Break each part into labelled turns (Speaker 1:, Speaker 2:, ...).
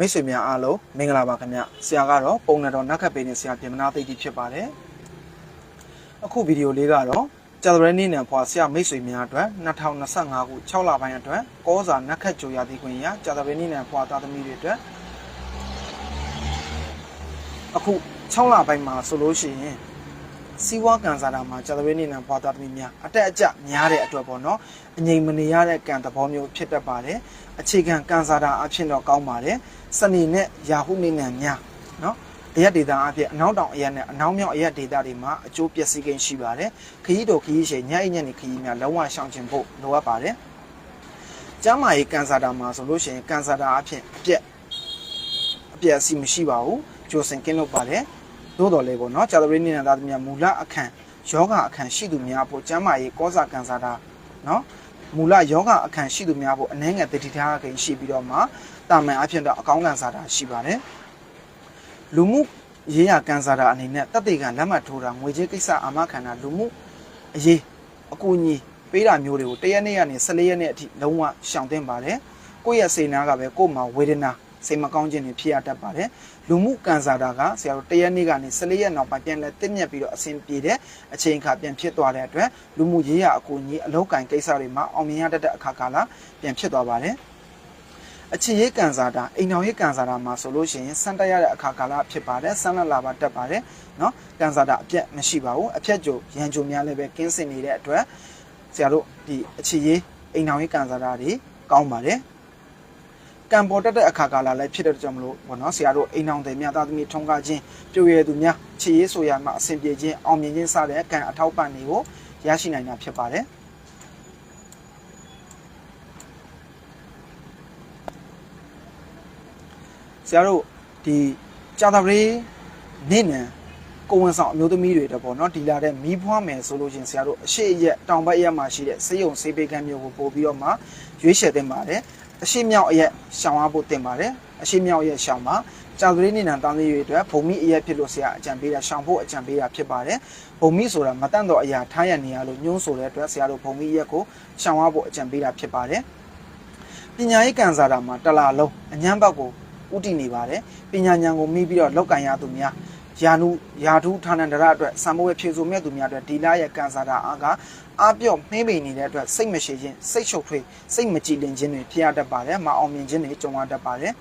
Speaker 1: မိတ်ဆွေများအားလုံးမင်္ဂလာပါခင်ဗျဆရာကတော့ပုံနဲ့တော့နက်ခတ်ပေးနေဆရာပြင်မနာသိတိဖြစ်ပါတယ်အခုဗီဒီယိုလေးကတော့ကြာသပတေးနေ့နဲ့ဖွာဆရာမိတ်ဆွေများအတွက်2025ခု6လပိုင်းအတွက်ကောစာနက်ခတ်ကြိုရသည်ခွင့်ရကြာသပတေးနေ့နဲ့ဖွာသားသမီးတွေအတွက်အခု6လပိုင်းမှာဆိုလို့ရှိရင် စီးပွားကန်စားတာမှာကြာသပတေးနေ့နဲ့ဖွာသားသမီးများအတက်အကျများတဲ့အတွက်ပေါ့နော်အငြိမ်မနေရတဲ့ကံသဘောမျိုးဖြစ်တတ်ပါတယ်အခြေခံကန်စားတာအဖြစ်တော့ကောင်းပါတယ်စနေနဲ့ရာဟုနေ့နဲ့များနော်အရက်ဒေတာအဖြစ်အနောက်တောင်အရက်နဲ့အနောက်မြောက်အရက်ဒေတာတွေမှာအကျိုးပျက်စီးကိန်းရှိပါတယ်ခရီးတော်ခရီးရှည်ညအိညနေခရီးများလုံးဝရှောင်ကျဉ်ဖို့လိုအပ်ပါတယ်ကျမ်းမာရေးကန်စားတာမှာဆိုလို့ရှိရင်ကန်စားတာအဖြစ်အပြက်အပြက်အစီမရှိပါဘူးကြိုစင်ကင်းလို့ပါတယ် သို့တော်လေးပေါ့နော်ကြာသပတေးနေ့နဲ့သားသမီးများမူလအခန့်ယောဂအခန့်ရှိသူများဖို့ကျမ်းမာရေးကောစာကန်စားတာနော်မူလယောဂအခန့်ရှိသူများဖို့အနှဲငယ်တတိထားခင်ရှိပြီးတော့မှတာမန်အဖြစ်တော့အကောင်းကန်စားတာရှိပါတယ်လူမှုရေးရကန်စားတာအနေနဲ့တက်တေကလက်မှတ်ထိုးတာငွေကြေးကိစ္စအာမခံတာလူမှုအရေးအကူအညီပေးတာမျိုးတွေကိုတရက်နေ့ကနေ14ရက်နေ့အထိလုံးဝရှောင်သင့်ပါတယ်ကိုယ့်ရဲ့စိတ်နာကပဲကိုယ့်မှာဝေဒနာ စိတ်မကောင်းခြင်းတွေဖြစ်ရတတ်ပါတယ်လူမှုကန်စားတာကဆရာတို့တရက်နေ့ကနေ14ရက်နောက်ပိုင်းပြန်လဲတင်းမြက်ပြီးတော့အဆင်ပြေတဲ့အချိန်အခါပြန်ဖြစ်သွားတဲ့အတွက်လူမှုရေးရအကူအညီအလောက်ကန်ကိစ္စတွေမှာအောင်မြင်ရတတ်တဲ့အခါကာလပြန်ဖြစ်သွားပါတယ်အချစ်ရေးကန်စားတာအိမ်တော်ရေးကန်စားတာမှာဆိုလို့ရှိရင်စံတက်ရတဲ့အခါကာလဖြစ်ပါတယ်ဆန်းလက်လာပါတက်ပါတယ်เนาะကန်စားတာအပြက်မရှိပါဘူးအဖြက်ကြိုရန်ကြိုများလည်းပဲကင်းစင်နေတဲ့အတွက်ဆရာတို့ဒီအချစ်ရေးအိမ်တော်ရေးကန်စားတာတွေကောင်းပါတယ် ကံပေါ်တက်တဲ့အခါကာလလည်းဖြစ်တဲ့ကြောင့်မလို့ဘောနော်ဆရာတို့အိမ်အောင်တယ်မြတ်သားသမီးထုံးကားခြင်းပြည့်ရသူများချစ်ရေးဆိုရမှာအစဉ်ပြေခြင်းအောင်မြင်ခြင်းစတဲ့ကံအထောက်ပံ့တွေကိုရရှိနိုင်တာဖြစ်ပါတယ်ဆရာတို့ဒီကြာသပတေးနေ့နံကိုဝန်ဆောင်အမျိုးသမီးတွေတော့ပေါ့နော်ဒီလာတဲ့မီးဖွားမယ်ဆိုလို့ချင်းဆရာတို့အရှိရက်တောင်ဘက်ရက်မှာရှိတဲ့စေယုံစေးပေကမ်းမျိုးကိုပို့ပြီးတော့မှရွေးချယ်တင်ပါတယ် အရှိမြောက်အရက်ရှောင်အားဖို့တင်ပါတယ်အရှိမြောက်အရက်ရှောင်ပါကြာသပတေးနေ့နံတောင်းသေးတွေအတွက်ဘုံမိအရက်ဖြစ်လို့ဆရာအကြံပေးတာရှောင်ဖို့အကြံပေးတာဖြစ်ပါတယ်ဘုံမိဆိုတာမတန့်တော့အရာထားရနေရလို့ညှိုးဆိုတဲ့အတွက်ဆရာတို့ဘုံမိအရက်ကိုရှောင်အားဖို့အကြံပေးတာဖြစ်ပါတယ်ပညာရေးကန်စားတာမှာတလာလုံးအញ្ញမ်းဘက်ကိုဥတည်နေပါတယ်ပညာဉာဏ်ကိုမိပြီးတော့လောက်ကန်ရသူများ ယာနုယာထုဌာနန္တရအတွက်စံမိုးရဲ့ဖြေဆိုမြတ်သူများအတွက်ဒီလာရဲ့ကန်စားတာအားကအပြော့နှိမ့်ပိန်နေတဲ့အတွက်စိတ်မရှိခြင်းစိတ်ရှုပ်ထွေးစိတ်မကြည်လင်ခြင်းတွေဖြစ်ရတတ်ပါတယ်မအောင်မြင်ခြင်းတွေကြုံရတတ်ပါတယ်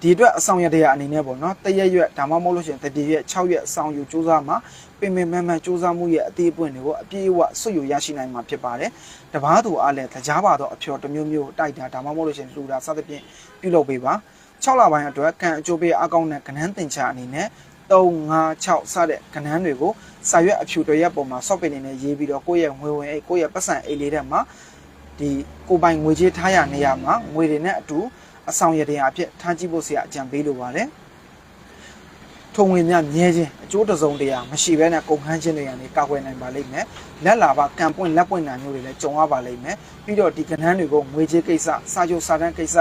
Speaker 1: ဒီအတွက်အဆောင်ရတရားအနေနဲ့ပေါ့နော်တရက်ရွက်ဒါမှမဟုတ်လို့ရှိရင်တပြည့်ရွက်6ရက်အဆောင်ယူစူးစမ်းမှာပင်ပင်ပန်းပန်းစူးစမ်းမှုရဲ့အသေးအပွင့်တွေကိုအပြည့်အဝဆွတ်ယူရရှိနိုင်မှာဖြစ်ပါတယ်တပားသူအားလည်းတရားပါတော့အဖျော်တစ်မျိုးမျိုးတိုက်တာဒါမှမဟုတ်လို့ရှိရင်လှူတာစသဖြင့်ပြုလုပ်ပေးပါ6လပိုင်းအတွက်ကံအကျိုးပေးအကောင့်နဲ့ကဏ္ဍတင်ချအနေနဲ့ 3 5 6စတဲ့ကဏ္ဍတွေကိုစာရွက်အဖြူတွေရက်ပုံမှာ software နေနဲ့ရေးပြီးတော့ကိုယ့်ရဲ့ငွေဝင်အိတ်ကိုယ့်ရဲ့ပတ်စံအိတ်လေးထဲမှာဒီကိုပိုင်ငွေကြေးထားရနေရမှာငွေတွေနဲ့အတူအဆောင်ရတဲ့အဖြစ်ထားကြည့်ဖို့ဆရာအကြံပေးလိုပါတယ်ထုံဝင်များမြဲခြင်းအကျိုးတစုံတရာမရှိဘဲနဲ့ကုန်ခန်းခြင်းတွေကနေကာကွယ်နိုင်ပါလိမ့်မယ်လက်လာပါကံပွင့်လက်ပွင့်နာမျိုးတွေလည်းကြုံရပါလိမ့်မယ်ပြီးတော့ဒီကဏ္ဍတွေကိုငွေကြေးကိစ္စစာချုပ်စာတမ်းကိစ္စ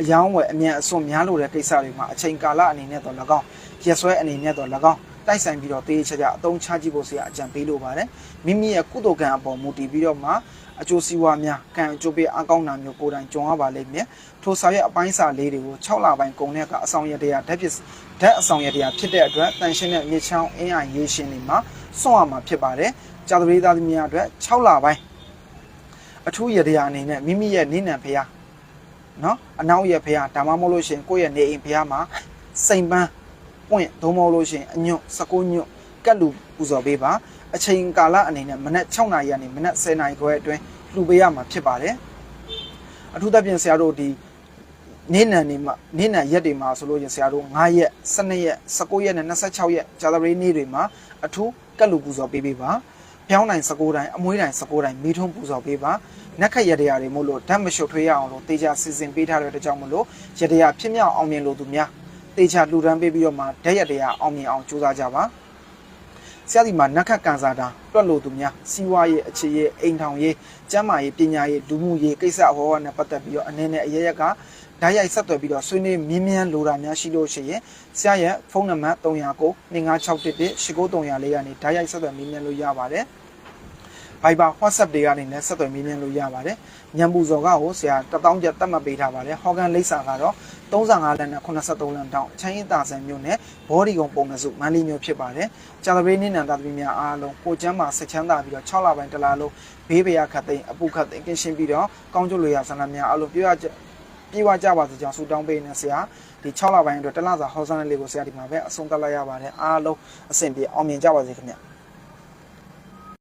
Speaker 1: အယောင်းဝယ်အမြန်အစွန်များလို့တဲ့ကိစ္စတွေမှာအချိန်ကာလအနေနဲ့တော့၎င်းရက်စွဲအနေနဲ့တော့၎င်းတိုက်ဆိုင်ပြီးတော့တေးချာချာအသုံးချကြည့်ဖို့ဆရာအကြံပေးလိုပါတယ်မိမိရဲ့ကုသိုလ်ကံအပေါ်မူတည်ပြီးတော့မှအကျိုးစီးပွားများကံအကျိုးပေးအကောင်းတာမျိုးကိုယ်တိုင်ကြုံရပါလိမ့်မယ်ထိုစာရဲ့အပိုင်းစာလေးတွေကို6လပိုင်းကုန်တဲ့ကအဆောင်ရတရားဓာတ်ဖြစ်ဓာတ်အဆောင်ရတရားဖြစ်တဲ့အတွက်တန်ရှင်းတဲ့မြေချောင်းအင်းအိုင်ရေးရှင်တွေမှာစွန့်ရမှာဖြစ်ပါတယ်ကြာသပတေးသားသမီးများအတွက်6လပိုင်းအထူးရတရားအနေနဲ့မိမိရဲ့နိနံဖျား နော်အနောက်ရဲ့ဖျားဒါမှမဟုတ်လို့ရှိရင်ကိုယ့်ရဲ့နေအိမ်ဖျားမှာစိန်ပန်းပွင့်သုံးမဟုတ်လို့ရှိရင်အညွတ်16ညွတ်ကတ်လူပူဇော်ပေးပါအချိန်ကာလအနေနဲ့မနက်6နာရီကနေမနက်10နာရီခွဲအတွင်းလှူပေးရမှာဖြစ်ပါတယ်အထူးသဖြင့်ဆရာတို့ဒီနေ့နံနေမှာနေ့နံရက်တွေမှာဆိုလို့ရင်ဆရာတို့9ရက်12ရက်19ရက်နဲ့26ရက်ဂျာသပတေးနေ့တွေမှာအထူးကတ်လူပူဇော်ပေးပေးပါ ဖျောင်းတိုင်း19တိုင်းအမွှေးတိုင်း19တိုင်းမိထုံးပူဇော်ပေးပါနက်ခက်ရတရားတွေမို့လို့ဓာတ်မရှုပ်ထွေးရအောင်လို့တေချာစီစဉ်ပေးထားတဲ့အတွက်ကြောင့်မလို့ရတရားဖြစ်မြောက်အောင်မြင်လို့သူများတေချာလှူဒန်းပေးပြီးတော့မှဓာတ်ရတရားအောင်မြင်အောင်ကြိုးစားကြပါဆရာဒီမှာနက်ခတ်ကန်စားတာတွက်လို့သူများစီးပွားရေးအခြေရေးအိမ်ထောင်ရေးကျန်းမာရေးပညာရေးလူမှုရေးကိစ္စအဟောဟောနဲ့ပတ်သက်ပြီးတော့အနေနဲ့အရရက်က ဓာတ်ရိုက်ဆက်သွယ်ပြီးတော့ဆွေးနွေးမြင်းမြန်းလိုတာများရှိလို့ရှိရင်ဆရာရဲ့ဖုန်းနံပါတ်309 2561 8934ကနေဓာတ်ရိုက်ဆက်သွယ်မြင်းမြန်းလို့ရပါတယ် Viber WhatsApp တွေကနေလည်းဆက်သွယ်မြင်းမြန်းလို့ရပါတယ်ညံပူဇော်ကကိုဆရာ1000ကျပ်တတ်မှတ်ပေးထားပါတယ်ဟော်ကန်လိပ်စာကတော့35လမ်းနဲ့83လမ်းတောင်းချမ်းရင်တာဆန်မြို့နယ်ဘောဒီကုံပုံမစုမန္တလေးမြို့ဖြစ်ပါတယ်ကြာသပတေးနေ့နံတာသမီးများအားလုံးကိုကျမ်းမှာဆက်ချမ်းသာပြီးတော့6လပိုင်းတစ်လလုံးဘေးပရာခတ်သိမ်းအပုခတ်သိမ်းကင်းရှင်းပြီးတော့ကောင်းကျိုးလိုရဆန္ဒများအားလုံးပြည့်ဝကြ ပြေဝကြပါစေကြောင်းဆုတောင်းပေးနေဆရာဒီ6လပိုင်းအတွက်တစ်လစာဟောစမ်းလေးကိုဆရာဒီမှာပဲအဆုံးသတ်လိုက်ရပါတယ်အားလုံးအဆင်ပြေအောင်မြင်ကြပါစေခင်ဗျ